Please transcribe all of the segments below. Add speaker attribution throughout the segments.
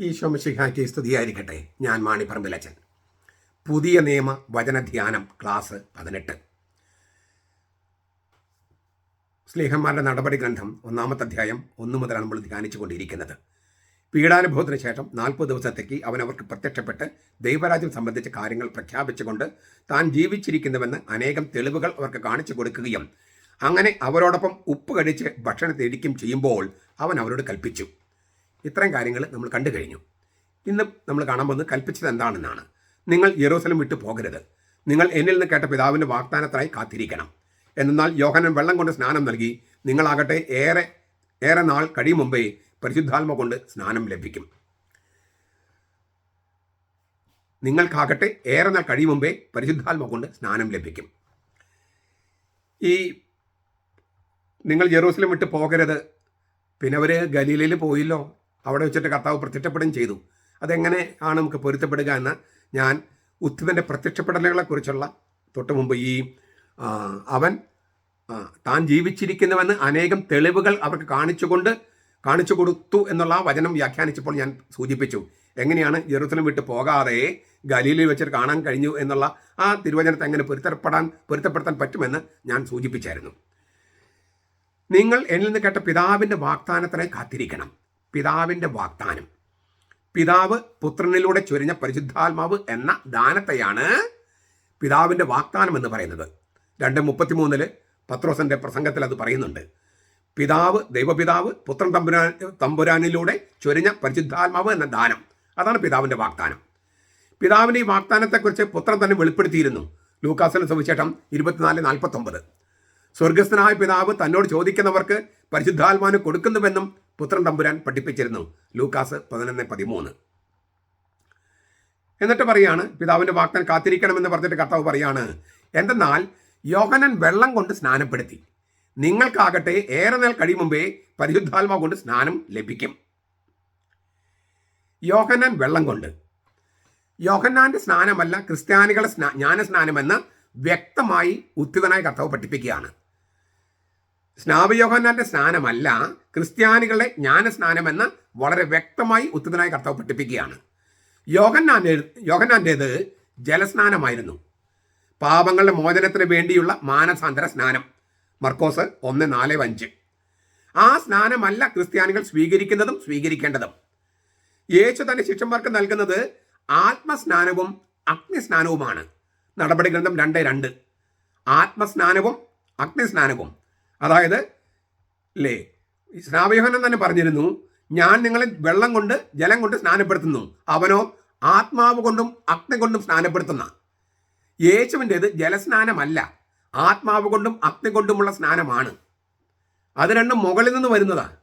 Speaker 1: ഈശോ മിശിഹായ്ക്ക് സ്തുതിയായിരിക്കട്ടെ. ഞാൻ മാണിപ്പറമ്പിലച്ചൻ പുതിയ നിയമ വചനധ്യാനം ക്ലാസ് പതിനെട്ട്. സ്നേഹന്മാരുടെ നടപടി ഗ്രന്ഥം ഒന്നാമത്തെ അധ്യായം ഒന്നു മുതലാണ് നമ്മൾ ധ്യാനിച്ചു കൊണ്ടിരിക്കുന്നത്. പീഡാനുഭവത്തിന് ശേഷം നാൽപ്പത് ദിവസത്തേക്ക് അവൻ അവർക്ക് പ്രത്യക്ഷപ്പെട്ട് ദൈവരാജ്യം സംബന്ധിച്ച കാര്യങ്ങൾ പ്രഖ്യാപിച്ചുകൊണ്ട് താൻ ജീവിച്ചിരിക്കുന്നുവെന്ന് അനേകം തെളിവുകൾ അവർക്ക് കാണിച്ചു കൊടുക്കുകയും അങ്ങനെ അവരോടൊപ്പം ഉപ്പ് കഴിച്ച് ഭക്ഷണം തേടിക്കും ചെയ്യുമ്പോൾ അവൻ അവരോട് കൽപ്പിച്ചു. ഇത്രയും കാര്യങ്ങൾ നമ്മൾ കണ്ടു കഴിഞ്ഞു. ഇന്ന് നമ്മൾ കാണാൻ പോകുന്നത് കൽപ്പിച്ചത് എന്താണെന്നാണ്. നിങ്ങൾ യെറൂസലം വിട്ടു പോകരുത്. നിങ്ങൾ എന്നിൽ നിന്ന് കേട്ട പിതാവിന്റെ വാഗ്ദാനത്തിനായി കാത്തിരിക്കണം. എന്നാൽ യോഹനൻ വെള്ളം കൊണ്ട് സ്നാനം നൽകി നിങ്ങളാകട്ടെ ഏറെ ഏറെ നാൾ കഴിയും മുമ്പേ പരിശുദ്ധാത്മ കൊണ്ട് സ്നാനം ലഭിക്കും. നിങ്ങൾക്കാകട്ടെ ഏറെ നാൾ കഴിയും മുമ്പേ പരിശുദ്ധാത്മ കൊണ്ട് സ്നാനം ലഭിക്കും. ഈ നിങ്ങൾ ജെറൂസലം വിട്ട് പോകരുത്. പിന്നെ അവർ ഗലീലയിൽ പോയില്ലോ. അവിടെ വെച്ചിട്ട് കർത്താവ് പ്രത്യക്ഷപ്പെടുകയും ചെയ്തു. അതെങ്ങനെ ആണ് നമുക്ക് പൊരുത്തപ്പെടുക എന്ന് ഞാൻ ഉത്തിതന്റെ പ്രത്യക്ഷപ്പെടലുകളെക്കുറിച്ചുള്ള തൊട്ട് മുമ്പ് ഈ അവൻ താൻ ജീവിച്ചിരിക്കുന്നുവെന്ന് അനേകം തെളിവുകൾ അവർക്ക് കാണിച്ചുകൊണ്ട് കാണിച്ചു കൊടുത്തു എന്നുള്ള വചനം വ്യാഖ്യാനിച്ചപ്പോൾ ഞാൻ സൂചിപ്പിച്ചു. എങ്ങനെയാണ് ജെറുസലം വിട്ട് പോകാതെ ഗലീലിൽ വെച്ചിട്ട് കാണാൻ കഴിഞ്ഞു എന്നുള്ള ആ തിരുവചനത്തെ എങ്ങനെ പൊരുത്തപ്പെടാൻ പൊരുത്തപ്പെടുത്താൻ പറ്റുമെന്ന് ഞാൻ സൂചിപ്പിച്ചായിരുന്നു. നിങ്ങൾ എന്നിൽ നിന്ന് കേട്ട പിതാവിന്റെ വാഗ്ദാനത്തിനായി കാത്തിരിക്കണം. പിതാവിന്റെ വാഗ്ദാനം. പിതാവ് പുത്രനിലൂടെ ചൊരിഞ്ഞ പരിശുദ്ധാത്മാവ് എന്ന ദാനത്തെയാണ് പിതാവിന്റെ വാഗ്ദാനം എന്ന് പറയുന്നത്. രണ്ട് മുപ്പത്തിമൂന്നിൽ പത്രോസന്റെ പ്രസംഗത്തിൽ അത് പറയുന്നുണ്ട്. പിതാവ് ദൈവപിതാവ് പുത്രൻ തമ്പുരാൻ തമ്പുരാനിലൂടെ ചൊരിഞ്ഞ പരിശുദ്ധാത്മാവ് എന്ന ദാനം. അതാണ് പിതാവിന്റെ വാഗ്ദാനം. പിതാവിന്റെ ഈ വാഗ്ദാനത്തെക്കുറിച്ച് പുത്രൻ തന്നെ വെളിപ്പെടുത്തിയിരുന്നു. ലൂക്കാസിന് സുവിശേഷം ഇരുപത്തിനാല് നാൽപ്പത്തൊമ്പത്. സ്വർഗസ്ഥനായ പിതാവ് തന്നോട് ചോദിക്കുന്നവർക്ക് പരിശുദ്ധാത്മാവിന് കൊടുക്കുന്നുവെന്നും പുത്രൻ തമ്പുരാൻ പഠിപ്പിച്ചിരുന്നു. ലൂക്കാസ് പതിനൊന്ന് പതിമൂന്ന്. എന്നിട്ട് പറയാണ് പിതാവിന്റെ വാക്തൻ കാത്തിരിക്കണമെന്ന് പറഞ്ഞിട്ട് കർത്താവ് പറയാണ് എന്തെന്നാൽ യോഹനൻ വെള്ളം കൊണ്ട് സ്നാനപ്പെടുത്തി. നിങ്ങൾക്കാകട്ടെ ഏറെ നാൾ കഴിയും മുമ്പേ പരിശുദ്ധാത്മാവ് കൊണ്ട് സ്നാനം ലഭിക്കും. യോഹന്നാൻ വെള്ളം കൊണ്ട്. യോഹന്നാന്റെ സ്നാനമല്ല ക്രിസ്ത്യാനികളുടെ സ്നാ ജ്ഞാനസ്നാനമെന്ന് വ്യക്തമായി ഉത്തിതനായ കർത്താവ് പഠിപ്പിക്കുകയാണ്. സ്നാപയോഹന്നാന്റെ സ്നാനമല്ല ക്രിസ്ത്യാനികളുടെ ജ്ഞാനസ്നാനമെന്ന് വളരെ വ്യക്തമായി ഉത്തരനായ കർത്താവ് പഠിപ്പിക്കുകയാണ്. യോഹന്നാന്റെ യോഹന്നാന്റേത് ജലസ്നാനമായിരുന്നു. പാപങ്ങളുടെ മോചനത്തിന് വേണ്ടിയുള്ള മാനസാന്തര സ്നാനം. മർക്കോസ് ഒന്ന് നാല് അഞ്ച്. ആ സ്നാനമല്ല ക്രിസ്ത്യാനികൾ സ്വീകരിക്കുന്നതും സ്വീകരിക്കേണ്ടതും. യേശു തന്റെ ശിഷ്യന്മാർക്ക് നൽകുന്നത് ആത്മസ്നാനവും അഗ്നിസ്നാനവുമാണ്. നടപടി ഗ്രന്ഥം രണ്ട് രണ്ട്. ആത്മസ്നാനവും അഗ്നിസ്നാനവും അതായത് അല്ലേ സ്നാപയോഹനം തന്നെ പറഞ്ഞിരുന്നു ഞാൻ നിങ്ങളെ വെള്ളം കൊണ്ട് ജലം കൊണ്ട് സ്നാനപ്പെടുത്തുന്നു. അവനോ ആത്മാവ് കൊണ്ടും അഗ്നി കൊണ്ടും സ്നാനപ്പെടുത്തുന്ന. യേശുവിന്റെത് ജലസ്നാനമല്ല ആത്മാവ് കൊണ്ടും അഗ്നി കൊണ്ടുമുള്ള സ്നാനമാണ്. അത് രണ്ടും മുകളിൽ നിന്ന് വരുന്നതാണ്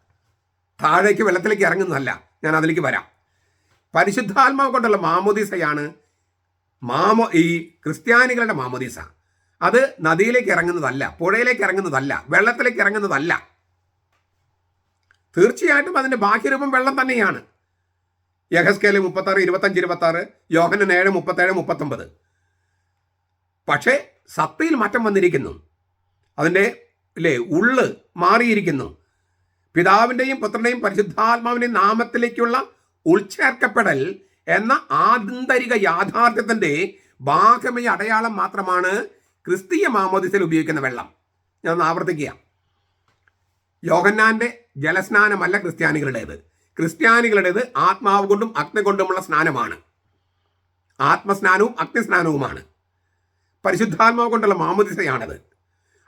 Speaker 1: താഴേക്ക് വെള്ളത്തിലേക്ക് ഇറങ്ങുന്നതല്ല. ഞാൻ അതിലേക്ക് വരാം. പരിശുദ്ധാത്മാവ് കൊണ്ടുള്ള മാമോദീസയാണ് മാമോ ഈ ക്രിസ്ത്യാനികളുടെ മാമോദീസ. അത് നദിയിലേക്ക് ഇറങ്ങുന്നതല്ല പുഴയിലേക്ക് ഇറങ്ങുന്നതല്ല വെള്ളത്തിലേക്ക് ഇറങ്ങുന്നതല്ല. തീർച്ചയായിട്ടും അതിന്റെ ബാഹ്യരൂപം വെള്ളം തന്നെയാണ്. യഹസ്കേൽ മുപ്പത്താറ് ഇരുപത്തഞ്ച് ഇരുപത്തി ആറ് യോഹനൻ ഏഴ് മുപ്പത്തേഴ് മുപ്പത്തൊമ്പത്. പക്ഷേ സത്തയിൽ മാറ്റം വന്നിരിക്കുന്നു. അതിന്റെ ഇല്ലേ ഉള്ള് മാറിയിരിക്കുന്നു. പിതാവിന്റെയും പുത്രന്റെയും പരിശുദ്ധാത്മാവിന്റെയും നാമത്തിലേക്കുള്ള ഉൾച്ചേർക്കപ്പെടൽ എന്ന ആന്തരിക യാഥാർത്ഥ്യത്തിന്റെ ബാഹ്യമയ അടയാളം മാത്രമാണ് ക്രിസ്തീയ മാമോദിസയിൽ ഉപയോഗിക്കുന്ന വെള്ളം. ഞാൻ ഒന്ന് ആവർത്തിക്കുക. യോഹന്നാന്റെ ജലസ്നാനമല്ല ക്രിസ്ത്യാനികളുടേത്. ക്രിസ്ത്യാനികളുടേത് ആത്മാവ് കൊണ്ടും അഗ്നി കൊണ്ടുമുള്ള സ്നാനമാണ്. ആത്മസ്നാനവും അഗ്നിസ്നാനവുമാണ്. പരിശുദ്ധാത്മാവ് കൊണ്ടുള്ള മാമോദിസയാണത്.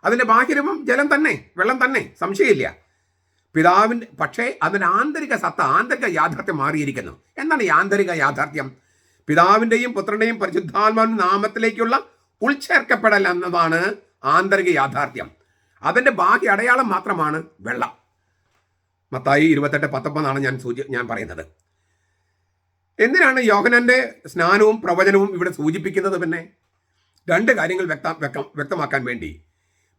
Speaker 1: അതിന്റെ ബാഹ്യരൂപം ജലം തന്നെ വെള്ളം തന്നെ സംശയമില്ല. പിതാവിന്റെ പക്ഷേ അതിന്റെ ആന്തരിക സത്ത ആന്തരിക യാഥാർത്ഥ്യം മാറിയിരിക്കുന്നു. എന്താണ് ഈ ആന്തരിക യാഥാർത്ഥ്യം? പിതാവിന്റെയും പുത്രന്റെയും പരിശുദ്ധാത്മാവിന്റെ നാമത്തിലേക്കുള്ള ഉൾച്ചേർക്കപ്പെടൽ എന്നതാണ് ആന്തരിക യാഥാർത്ഥ്യം. അതിന്റെ ബാഹ്യ അടയാളം മാത്രമാണ് വെള്ളം. മത്തായി ഇരുപത്തെട്ട് പത്തൊമ്പതാണ് ഞാൻ സൂചി ഞാൻ പറയുന്നത്. എന്തിനാണ് യോഹനന്റെ സ്നാനവും പ്രവചനവും ഇവിടെ സൂചിപ്പിക്കുന്നത് പിന്നെ? രണ്ട് കാര്യങ്ങൾ വ്യക്ത വ്യക്തം വ്യക്തമാക്കാൻ വേണ്ടി.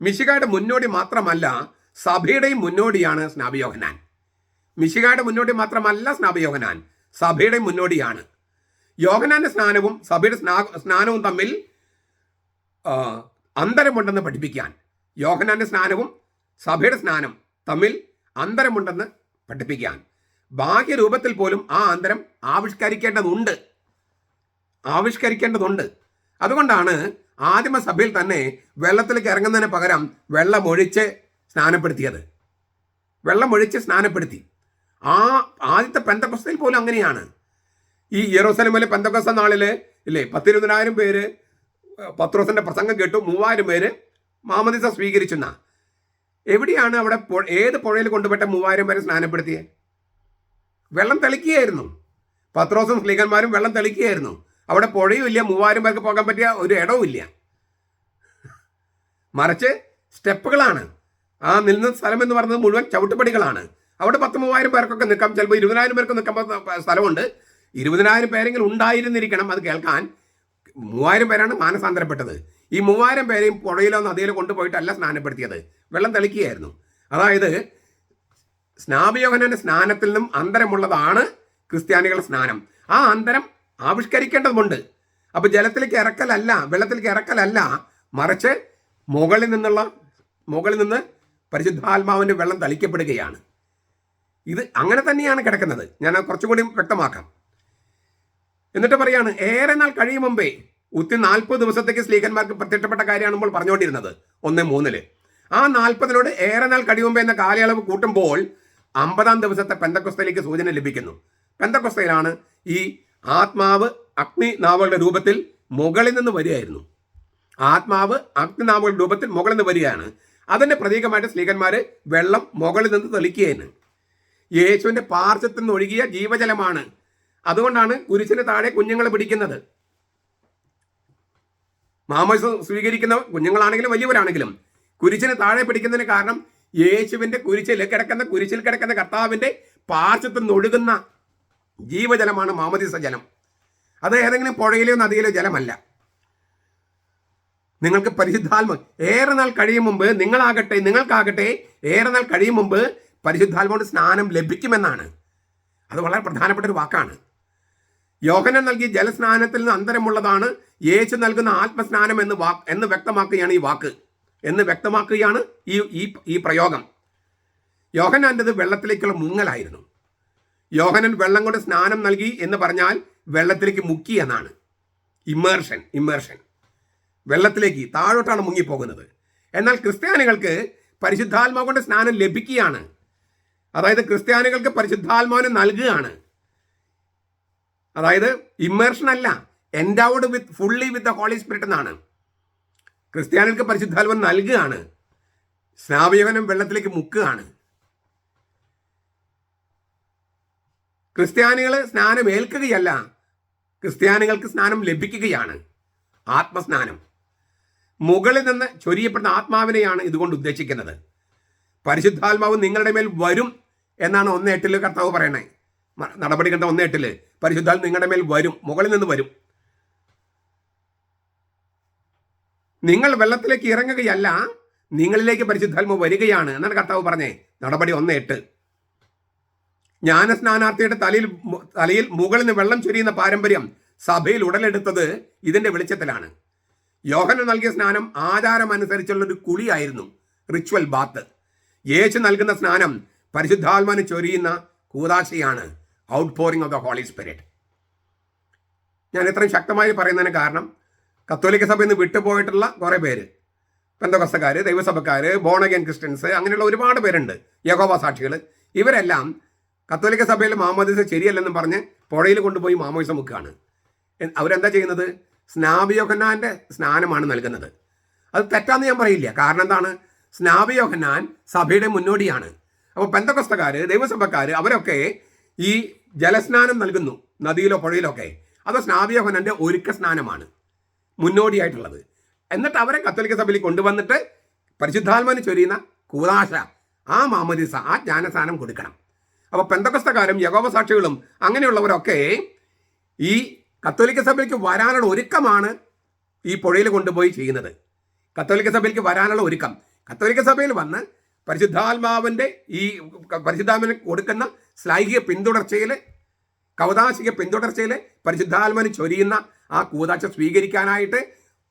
Speaker 1: മിശികയുടെ മുന്നോടി മാത്രമല്ല സഭയുടെയും മുന്നോടിയാണ് സ്നാപയോഹനാൻ മിശികയുടെ മുന്നോടി മാത്രമല്ല സ്നാപയോഹനാൻ സഭയുടെ മുന്നോടിയാണ്. യോഹനാന്റെ സ്നാനവും സഭയുടെ സ്നാ സ്നാനവും തമ്മിൽ അന്തരമുണ്ടെന്ന് പഠിപ്പിക്കാൻ. യോഹനാന്റെ സ്നാനവും സഭയുടെ സ്നാനം തമ്മിൽ അന്തരമുണ്ടെന്ന് പഠിപ്പിക്കാൻ. ബാഹ്യരൂപത്തിൽ പോലും ആ അന്തരം ആവിഷ്കരിക്കേണ്ടതുണ്ട്. ആവിഷ്കരിക്കേണ്ടതുണ്ട്. അതുകൊണ്ടാണ് ആദിമസഭയിൽ തന്നെ വെള്ളത്തിലേക്ക് ഇറങ്ങുന്നതിന് പകരം വെള്ളമൊഴിച്ച് സ്നാനപ്പെടുത്തിയത്. വെള്ളമൊഴിച്ച് സ്നാനപ്പെടുത്തി. ആ ആദ്യത്തെ പെന്തക്കൊസ്തയിൽ പോലും അങ്ങനെയാണ്. ഈ യെറൂസലമിലെ പെന്തക്കൊസ്ത നാളിൽ ഇല്ലേ പത്തിരുപതിനായിരം പേര് പത്രോസിന്റെ പ്രസംഗം കേട്ടു. മൂവായിരം പേര് മാമദിസ സ്വീകരിച്ചെന്ന. എവിടെയാണ് അവിടെ ഏത് പുഴയിൽ കൊണ്ടുപോയിട്ട് മൂവായിരം പേരെ സ്നാനപ്പെടുത്തിയത് വെള്ളം തെളിക്കുകയായിരുന്നു. പത്രോസും സ്ലീഗന്മാരും വെള്ളം തെളിക്കുകയായിരുന്നു. അവിടെ പുഴയും ഇല്ല മൂവായിരം പേർക്ക് പോകാൻ പറ്റിയ ഒരു ഇടവും ഇല്ല. മറിച്ച് സ്റ്റെപ്പുകളാണ്. ആ നിന്ന സ്ഥലം എന്ന് പറയുന്നത് മുഴുവൻ ചവിട്ടുപടികളാണ്. അവിടെ പത്ത് മൂവായിരം പേർക്കൊക്കെ നിൽക്കാം. ചിലപ്പോൾ ഇരുപതിനായിരം പേർക്ക് നിൽക്കാൻ സ്ഥലമുണ്ട്. ഇരുപതിനായിരം പേരെങ്കിലും ഉണ്ടായിരുന്നിരിക്കണം അത് കേൾക്കാൻ. മൂവായിരം പേരാണ് മാനസാന്തരപ്പെട്ടത്. ഈ മൂവായിരം പേരെയും പുഴയിലോ നദിയിലോ കൊണ്ടുപോയിട്ടല്ല സ്നാനപ്പെടുത്തിയത്. വെള്ളം തെളിക്കുകയായിരുന്നു. അതായത് സ്നാപയോഹനന്റെ സ്നാനത്തിൽ നിന്നും അന്തരമുള്ളതാണ് ക്രിസ്ത്യാനികളുടെ സ്നാനം. ആ അന്തരം ആവിഷ്കരിക്കേണ്ടതുണ്ട് അപ്പൊ ജലത്തിലേക്ക് ഇറക്കലല്ല വെള്ളത്തിലേക്ക് ഇറക്കലല്ല മറിച്ച് മുകളിൽ നിന്നുള്ള മുകളിൽ നിന്ന് പരിശുദ്ധാത്മാവിന്റെ വെള്ളം തളിക്കപ്പെടുകയാണ്. ഇത് അങ്ങനെ തന്നെയാണ് കിടക്കുന്നത്. ഞാൻ കുറച്ചുകൂടി വ്യക്തമാക്കാം. എന്നിട്ട് പറയാണ് ഏറെ നാൾ കഴിയും മുമ്പേ ഉത്തി നാൽപ്പത് ദിവസത്തേക്ക് സ്ലീഹന്മാർക്ക് പ്രത്യക്ഷപ്പെട്ട കാര്യമാണ് നമ്മൾ പറഞ്ഞുകൊണ്ടിരുന്നത്. ഒന്ന് മൂന്നിൽ. ആ നാൽപ്പതിനോട് ഏറെ നാൾ കഴിയുമ്പോ എന്ന കാലയളവ് കൂട്ടുമ്പോൾ അമ്പതാം ദിവസത്തെ പെന്തക്കൊസ്തയിലേക്ക് സൂചന ലഭിക്കുന്നു. പെന്തക്കൊസ്തയിലാണ് ഈ ആത്മാവ് അഗ്നി അഗ്നിനാവുകളുടെ രൂപത്തിൽ മുകളിൽ നിന്ന് വരികയായിരുന്നു. ആത്മാവ് അഗ്നി അഗ്നിനാവുകളുടെ രൂപത്തിൽ മുകളിൽ നിന്ന് വരികയാണ്. അതിന്റെ പ്രതീകമായിട്ട് സ്ലീഹന്മാര് വെള്ളം മുകളിൽ നിന്ന് തെളിക്കുകയാണ്. യേശുവിന്റെ പാർശ്വത്തിൽ നിന്ന് ഒഴുകിയ ജീവജലമാണ് അതുകൊണ്ടാണ് കുരിശിന് താഴെ കുഞ്ഞുങ്ങളെ പിടിക്കുന്നത്. മാമോസ് സ്വീകരിക്കുന്ന കുഞ്ഞുങ്ങളാണെങ്കിലും വലിയവരാണെങ്കിലും കുരിശിന് താഴെ പിടിക്കുന്നതിന് കാരണം യേശുവിന്റെ കുരിശിൽ കിടക്കുന്ന കുരിശിൽ കിടക്കുന്ന കർത്താവിന്റെ പാർശ്വത്തിൽ നിന്ന് ജീവജലമാണ് മാമദിസ ജലം. അത് ഏതെങ്കിലും പുഴയിലെയോ നദിയിലോ ജലമല്ല. നിങ്ങൾക്ക് പരിശുദ്ധാത്മ ഏറെ നാൾ കഴിയും മുമ്പ് നിങ്ങളാകട്ടെ നിങ്ങൾക്കാകട്ടെ ഏറെ നാൾ കഴിയും മുമ്പ് പരിശുദ്ധാത്മ സ്നാനം ലഭിക്കുമെന്നാണ്. അത് വളരെ പ്രധാനപ്പെട്ട ഒരു വാക്കാണ്. യോഹനൻ നൽകിയ ജലസ്നാനത്തിൽ നിന്ന് അന്തരമുള്ളതാണ്. യേശു നൽകുന്ന ആത്മസ്നാനം എന്ന് വാ എന്ന് വ്യക്തമാക്കുകയാണ് ഈ വാക്ക്. എന്ന് വ്യക്തമാക്കുകയാണ് ഈ ഈ ഈ പ്രയോഗം. യോഹനാന്റെത് വെള്ളത്തിലേക്കുള്ള മുങ്ങലായിരുന്നു. യോഹനൻ വെള്ളം കൊണ്ട് സ്നാനം നൽകി എന്ന് പറഞ്ഞാൽ വെള്ളത്തിലേക്ക് മുക്കി എന്നാണ്. Immersion immersion. വെള്ളത്തിലേക്ക് താഴോട്ടാണ് മുങ്ങിപ്പോകുന്നത്. എന്നാൽ ക്രിസ്ത്യാനികൾക്ക് പരിശുദ്ധാത്മാവ് കൊണ്ട് സ്നാനം ലഭിക്കുകയാണ്. അതായത് ക്രിസ്ത്യാനികൾക്ക് പരിശുദ്ധാത്മാവിനെ നൽകുകയാണ്. അതായത് ഇമ്മേർഷൻ അല്ല endowed with fully with the holy spirit എന്നാണ്. ക്രിസ്ത്യാനികൾക്ക് പരിശുദ്ധാത്മ നൽകുകയാണ്. സ്നാപയോഹനം വെള്ളത്തിലേക്ക് മുക്കുകയാണ്. ക്രിസ്ത്യാനികൾ സ്നാനം ഏൽക്കുകയല്ല ക്രിസ്ത്യാനികൾക്ക് സ്നാനം ലഭിക്കുകയാണ്. ആത്മസ്നാനം. മുകളിൽ നിന്ന് ചൊരിയപ്പെടുന്ന ആത്മാവിനെയാണ് ഇതുകൊണ്ട് ഉദ്ദേശിക്കുന്നത്. പരിശുദ്ധാത്മാവ് നിങ്ങളുടെ മേൽ വരും എന്നാണ് ഒന്ന് എട്ടിൽ കർത്താവ് പറയണേ. നടപടി കണ്ട ഒന്ന് എട്ടിൽ. പരിശുദ്ധാൽ നിങ്ങളുടെ മേൽ വരും മുകളിൽ നിന്ന് വരും. നിങ്ങൾ വെള്ളത്തിലേക്ക് ഇറങ്ങുകയല്ല നിങ്ങളിലേക്ക് പരിശുദ്ധാത്മ വരികയാണ് എന്നാണ് കർത്താവ് പറഞ്ഞേ. നടപടി ഒന്ന് എട്ട്. ജ്ഞാനസ്നാനാർത്ഥിയുടെ തലയിൽ തലയിൽ മുകളിൽ നിന്ന് വെള്ളം ചൊരിയുന്ന പാരമ്പര്യം സഭയിൽ ഉടലെടുത്തത് ഇതിന്റെ വെളിച്ചത്തിലാണ്. യോഹന നൽകിയ സ്നാനം ആചാരമനുസരിച്ചുള്ള ഒരു കുളിയായിരുന്നു റിച്വൽ ബാത്ത് യേശു നൽകുന്ന സ്നാനം പരിശുദ്ധാത്മാന് ചൊരിയുന്ന കൂതാശയാണ്. Outpouring of the holy spirit ഞാൻ ഇത്രയും ശക്തമായി പറയുന്നതിന് കാരണം കത്തോലിക്ക സഭയിൽ നിന്ന് വിട്ടുപോയിട്ടുള്ള കുറേ പേര്. പെന്തകസ്തക്കാർ ദൈവസഭക്കാർ ബോണഗൻ ക്രിസ്ത്യൻസ് അങ്ങനെയുള്ള ഒരുപാട് പേരുണ്ട്. യഹോവ സാക്ഷികൾ. ഇവരെല്ലാം കത്തോലിക്ക സഭയിൽ മാമോദിസ ശരിയല്ലെന്നും പറഞ്ഞ് പുഴയിൽ കൊണ്ടുപോയി മാമോയിസ മുക്കുകയാണ്. അവരെന്താ ചെയ്യുന്നത്? സ്നാപിയോഹന്നാന്റെ സ്നാനമാണ് നൽകുന്നത്. അത് തെറ്റാന്ന് ഞാൻ പറയില്ല. കാരണം എന്താണ്? സ്നാബിയോഹന്നാൻ സഭയുടെ മുന്നോടിയാണ്. അപ്പോൾ പെന്തകസ്തക്കാർ ദൈവസഭക്കാർ അവരൊക്കെ ഈ ജലസ്നാനം നൽകുന്നു നദിയിലോ പുഴയിലോ ഒക്കെ. അത് സ്നാബിയോഹന്നാന്റെ ഒരുക്ക സ്നാനമാണ് മുന്നോടിയായിട്ടുള്ളത്. എന്നിട്ട് അവരെ കത്തോലിക്ക സഭയിൽ കൊണ്ടുവന്നിട്ട് പരിശുദ്ധാത്മാന് ചൊരിയുന്ന കൂതാശ ആ മാമദിസ ആ ജ്ഞാനസ്നാനം കൊടുക്കണം. അപ്പോൾ പെന്തകസ്തക്കാരും യഗോപസാക്ഷികളും അങ്ങനെയുള്ളവരൊക്കെ ഈ കത്തോലിക്ക സഭയിലേക്ക് വരാനുള്ള ഒരുക്കമാണ് ഈ പുഴയിൽ കൊണ്ടുപോയി ചെയ്യുന്നത്. കത്തോലിക്ക സഭയിലേക്ക് വരാനുള്ള ഒരുക്കം. കത്തോലിക്ക സഭയിൽ വന്ന് പരിശുദ്ധാത്മാവിന്റെ ഈ പരിശുദ്ധാത്മാവിന് കൊടുക്കുന്ന ശ്ലൈഹിക പിന്തുടർച്ചയിൽ കൗതാശിക പിന്തുടർച്ചയിൽ പരിശുദ്ധാത്മന് ചൊരിയുന്ന ആ കൂതാശ സ്വീകരിക്കാനായിട്ട്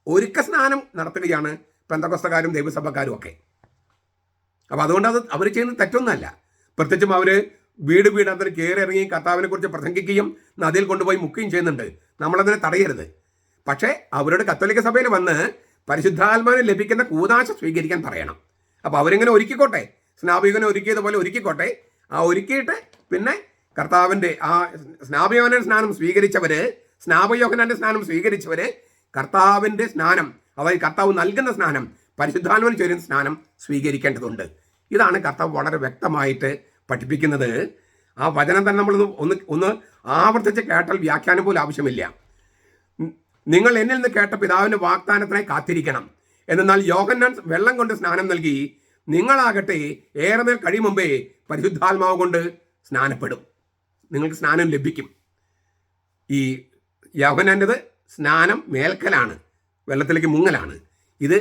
Speaker 1: ഒരുക്ക സ്നാനം നടത്തുകയാണ് പെന്തകസ്തക്കാരും ദൈവസഭക്കാരും ഒക്കെ. അപ്പോൾ അതുകൊണ്ട് അത് അവർ ചെയ്യുന്നത് തെറ്റൊന്നുമല്ല പ്രത്യേകിച്ചും അവർ വീട് വീട് അതിന് കയറി ഇറങ്ങി കർത്താവിനെ കുറിച്ച് പ്രസംഗിക്കുകയും നദിയിൽ കൊണ്ടുപോയി മുക്കുകയും ചെയ്യുന്നുണ്ട്. നമ്മളതിനെ തടയരുത്. പക്ഷേ അവരുടെ കത്തോലിക്ക സഭയിൽ വന്ന് പരിശുദ്ധാത്മാവിന് ലഭിക്കുന്ന കൂതാശ സ്വീകരിക്കാൻ പറയണം. അപ്പോൾ അവരിങ്ങനെ ഒരുക്കിക്കോട്ടെ. സ്നാപികനെ ഒരുക്കിയതുപോലെ ഒരുക്കിക്കോട്ടെ. ആ ഒരുക്കിയിട്ട് പിന്നെ കർത്താവിന്റെ ആ സ്നാപയോഹന സ്നാനം സ്വീകരിച്ചവര് സ്നാപയോഹനാന്റെ സ്നാനം സ്വീകരിച്ചവര് കർത്താവിന്റെ സ്നാനം അതായത് കർത്താവ് നൽകുന്ന സ്നാനം പരിശുദ്ധാത്മാവിന് ചേരുന്ന സ്നാനം സ്വീകരിക്കേണ്ടതുണ്ട്. ഇതാണ് കർത്താവ് വളരെ വ്യക്തമായിട്ട് പഠിപ്പിക്കുന്നത്. ആ വചനം തന്നെ നമ്മൾ ഒന്ന് ഒന്ന് ആവർത്തിച്ച് കേട്ടാൽ വ്യാഖ്യാനം പോലും ആവശ്യമില്ല. നിങ്ങൾ എന്നിൽ നിന്ന് കേട്ട പിതാവിന്റെ വാഗ്ദാനത്തിനായി കാത്തിരിക്കണം. എന്നാൽ യോഹന്നാൻ വെള്ളം കൊണ്ട് സ്നാനം നൽകി നിങ്ങളാകട്ടെ ഏറെ നേരം കഴിയും മുമ്പേ പരിശുദ്ധാത്മാവ് കൊണ്ട് സ്നാനപ്പെടും. നിങ്ങൾക്ക് സ്നാനം ലഭിക്കും. ഈ യവനന്റെത് സ്നാനം മേൽക്കലാണ് വെള്ളത്തിലേക്ക് മുങ്ങലാണ്. ഇത്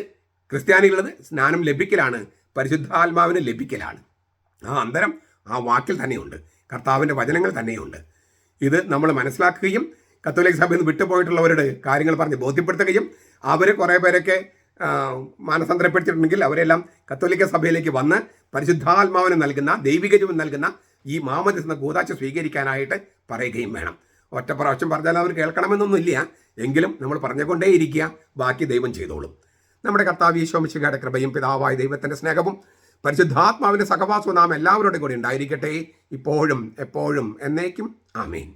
Speaker 1: ക്രിസ്ത്യാനികളത് സ്നാനം ലഭിക്കലാണ് പരിശുദ്ധാത്മാവിന് ലഭിക്കലാണ്. ആ അന്തരം ആ വാക്കിൽ തന്നെയുണ്ട്. കർത്താവിന്റെ വചനങ്ങൾ തന്നെയുണ്ട്. ഇത് നമ്മൾ മനസ്സിലാക്കുകയും കത്തോലിക് സഭയിൽ നിന്ന് വിട്ടുപോയിട്ടുള്ളവരുടെ കാര്യങ്ങൾ പറഞ്ഞ് ബോധ്യപ്പെടുത്തുകയും അവർ കുറേ പേരൊക്കെ മാനസാന്തരപ്പെടുത്തിയിട്ടുണ്ടെങ്കിൽ അവരെല്ലാം കത്തോലിക്ക സഭയിലേക്ക് വന്ന് പരിശുദ്ധാത്മാവിന് നൽകുന്ന ദൈവിക ജീവൻ നൽകുന്ന ഈ മാമദിസ് എന്ന കൂതാശ സ്വീകരിക്കാനായിട്ട് പറയുകയും വേണം. ഒറ്റ പ്രാവശ്യം പറഞ്ഞാൽ അവർ കേൾക്കണമെന്നൊന്നുമില്ല. എങ്കിലും നമ്മൾ പറഞ്ഞുകൊണ്ടേയിരിക്കുക. ബാക്കി ദൈവം ചെയ്തോളും. നമ്മുടെ കർത്താവ് ഈശോമിശിഖയുടെ കൃപയും പിതാവായ ദൈവത്തിന്റെ സ്നേഹവും പരിശുദ്ധാത്മാവിന്റെ സഹവാസവും നാം എല്ലാവരോടും കൂടി ഉണ്ടായിരിക്കട്ടെ. ഇപ്പോഴും എപ്പോഴും എന്നേക്കും. ആമേൻ.